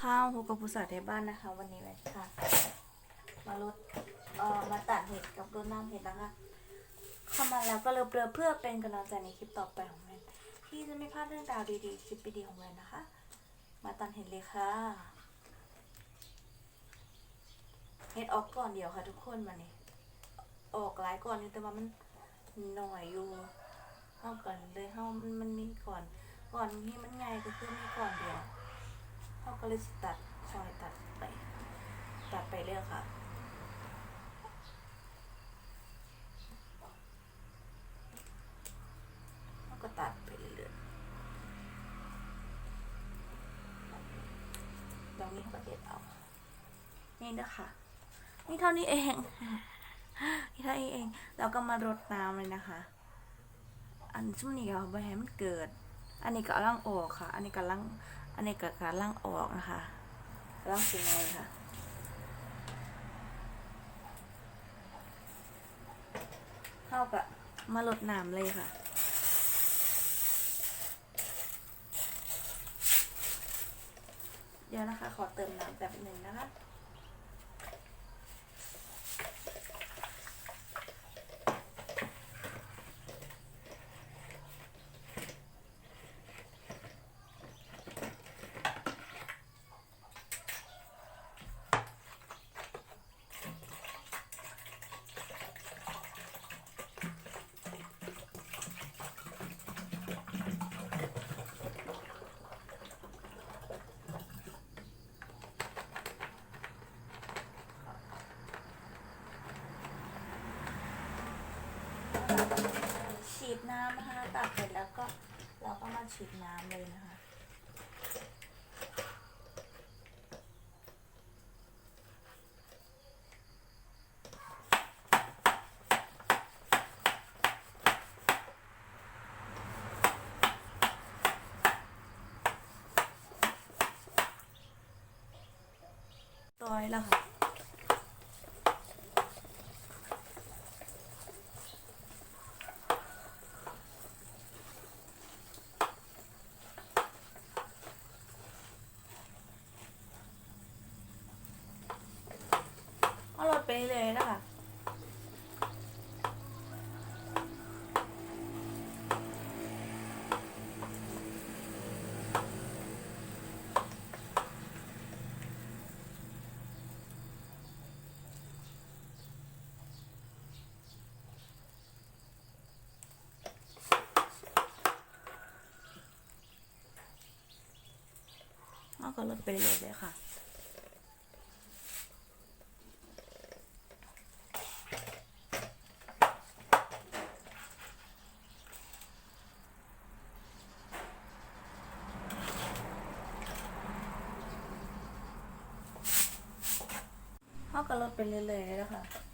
ค่ะพบกับผู้สาวไทบ้านนะคะ วันนี้เลยค่ะ มาลดเอ่อมาตัดเห็ดกับรดน้ำเห็ดนะคะ เข้ามาแล้วก็เลือเปลือเพื่อเป็นกำลังใจในคลิปต่อไปของแมนที่จะไม่พลาดเรื่องราวดีๆคลิปดีๆของแมนนะคะ มาตัดเห็ดเลยค่ะเห็ดออกก่อนเดียวค่ะ ทุกคนมานี่ออกหลายก่อนอยู่แต่ว่ามันหน่อยอยู่เข้าก่อนเลยเข้ามันมันมีก่อน ก่อนที่มันใหญ่ก็คือมีก่อนเดียว เขาก็เลยสิตัดซอยตัดไป ตัดไปเรื่อยค่ะเขาก็ตัดไปเรื่อยๆตรงนี้เขาก็เด็ดเอา นี่นะคะ นี่เท่านี้เองนี่เท่านี้เอง เราก็มารดน้ำเลยนะคะ อันช่วงนี้ก็ไปให้มันเกิด อันนี้ก็ล่างออกค่ะ อันนี้ก็ล่าง อันนี้ก็การล่างออกนะคะล่างสีไงค่ะเข้ากับมาลดน้ำเลยค่ะเดี๋ยวนะคะ ขอเติมน้ำแบบหนึ่งนะคะ ฉีดน้ำนะคะตักเสร็จแล้วก็เราก็มาฉีดน้ำเลยนะคะต้อยแล้วค่ะ เอารถไปเลยนะคะ เอา ก็รถไปเลยเลยค่ะเขาก็ลดไปเรื่อยๆเลยนะคะ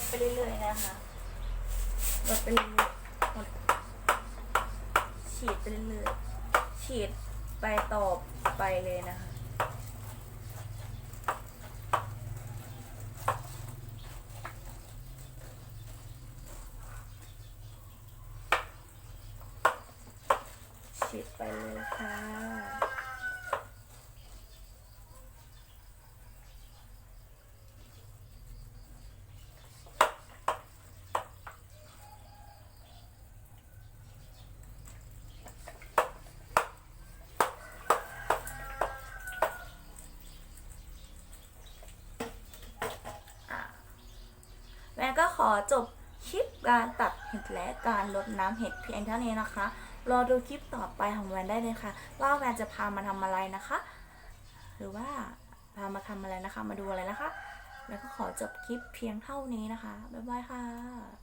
ดไปเรื่อยๆนะคะหมดไปเรื่อยๆหมดฉีดไปเรื่อยๆฉีดไปต่อไปเลยนะคะ ฉีดไปเลยค่ะ อ จบคลิปการตัดเห็ดและการลดน้ำเห็ดเพียงเท่านี้นะคะ รอดูคลิปต่อไปของแวนได้เลยค่ะ ว่าแวนจะพามาทำอะไรนะคะ หรือว่าพามาทำอะไรนะคะ มาดูอะไรนะคะ แล้วก็ขอจบคลิปเพียงเท่านี้นะคะ บ๊ายบายค่ะ